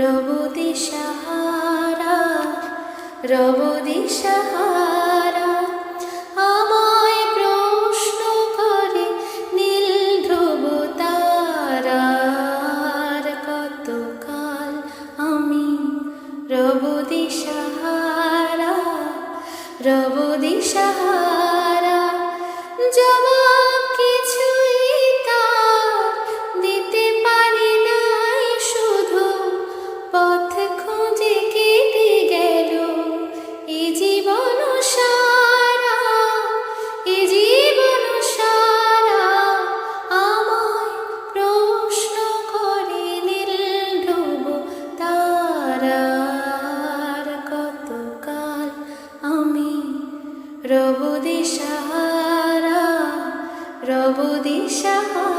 রব দিশাহারা রব দিশাহারা, আমায় প্রশ্ন করে নীল ধ্রুব তারার কতকাল আমি রব দিশাহারা রব দিশাহারা, জবা প্রভু দিশাহারা প্রভু দিশাহারা।